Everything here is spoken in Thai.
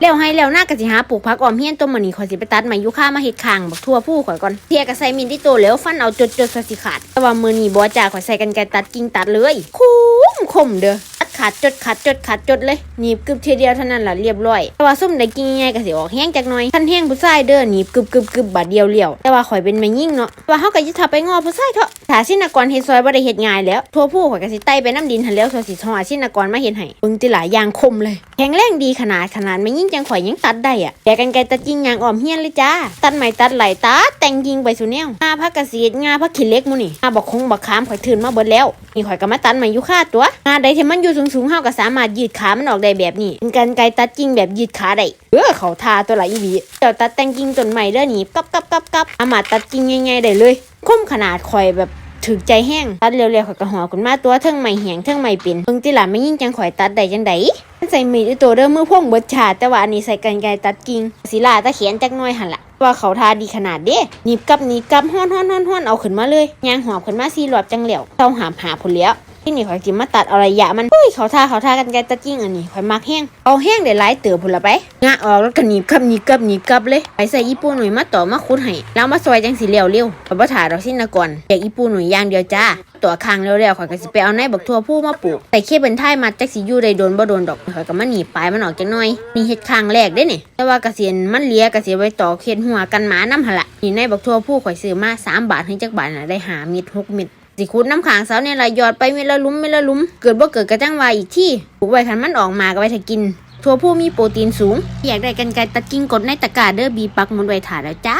แล้วให้แล้วหน้ากะสิหาปลูกผักออมเฮียนต้นมื้อนี้ข่อยสิไปตัดไม้ยูคามาเฮ็ดคางบักทั่วผู้ข่อยก่อนเทียก็ใส่มินที่โตแล้วฟันเอาจดๆซะสิขาดแต่ว่ามือนี้บ่จ้าข่อยใส่กันไกรตัดกิ่งตัดเลยคุ้มคมเด้อตัดขาดจดขาดจดขาดจดเลยหนีบกึบเทียเดียวเท่านั้นล่ะเรียบร้อยแต่ว่าส้มได้กิ่งใหญ่ก็สิออกแห้งจักหน่อยคันแห้งผู้ชายเด้อหนีบกึบกึบกึบบาดเดียวเลี้ยวแต่ว่าข่อยเป็นแม่ยิ่งเนาะแต่ว่าเฮาก็จะทับไปงอผู้ชายเถอะ ถ้าสินกรเฮ็ดซอยบ่ได้เฮ็ดง่ายแล้วทั่วผู้ข่อยก็สิไต่ไปน้ำดินหันแล้วส่วสิทอสินกรมาเฮ็ดให้เบิ่งติหลายอย่างคมเลยแข็งแรงดีขนาดขนาดแม่ยิ่งจังข่อยยังตัดได้อะแกกันไกตัดกิ่งยางอ้อมเฮียนเลยจ้าตัดไม้ตัดไหลตัดแต่งกิ่งไปสู่แนวงาพักกระเสียดงาพักขี้เล็กมูนี่งาบักคงบักขามข่อยถืนมาเบิดแล้วนี่ข่อยก็มาตัดไม้อยู่ค่าตัวงาใดที่มันอยู่สูงๆเฮาก็สามารถยืดขามันออกได้แบบนี้เป็นกันไกตัดกิ่งแบบยืดขาได้เออเขาทาตัวละอีหลีเดี๋ยวตัดแต่งกิ่งต้นไม้เด้อนี่กับกับกับกับสามาตัดกิ่งง่ายๆได้เลย คมขนาดข่อยแบบถึกใจแห้งตัดเร็วๆข่อยก็หอขึ้นมาตัวเทิงใหม่แหงเทิงใหม่เป็นเพิ่งติหล่ะไม่ยิ่งจังข่อยตัดได้จังไดมันใส่มีดตัวเดิมเมือพ่วงเบิดชาแต่ว่าอันนี้ใส่กันไกตัดกิ่งศิลาตะเขียนจักหน่อยหันละว่าเขาทาดีขนาดเด้หนีบกับหนีบกับฮ้อนฮ้อนฮ้อนห้อนเอาขึ้นมาเลยยางหอบขึ้นมาสี่รอบจังเหลียวเต้าหามหาผลแล้ว ที่นี่ข่อยสิมาตัดเอารยะมันเฮ้ยเขาทาเขาทากันไกลตัดจริงอันนี้ข่อยมักแห้งเอาแห้งได้หลายเติบพุ่นละไปงะออกแล้วก็หนีบกับหนีบกับหนีบกับเลยไปใส่อีปูหน่อยมาต่อมาคุดให้แล้วมาซอยจังสิเร็วเร็วข่อยบ่ถ่าดอกสินะก่อนอยากอีปูหน่อยย่างเดียวจ้าตัวคางเร็วๆข่อยก็สิไปเอาในบักทั่วผู้มาปลูกใส่เคเบิลไทยมาจักสิอยู่ได้โดนบ่โดนดอกข่อยก็มาหนีปลายมันออกจังหน่อยนี่เฮ็ดคางแรกเด้นี่แต่ว่ากระเสียนมันเลียกระเสียไว้ต่อเฮ็ดหัวกันหมานํหั่นล่ะนี่ในบักทั่วผู้ข่อยซื้อมาสามบาทให้จักบาทน่ะได้หาเม็ดหกเม็ด สิคุดน้ำขางเสาเนี่ยละหยอดไปเมละลุ่มเมละลุ่มเกิดบ่เกิดกระจังวายอีกที่ปลูกไว้คันมันออกมาก็ไว้ถ้ากินทั่วผู้มีโปรตีนสูง อยากได้กันไกตัดกิ่งกดในตะกร้าเด้อบีปักหมุนไว้ถ่าแล้วจ้า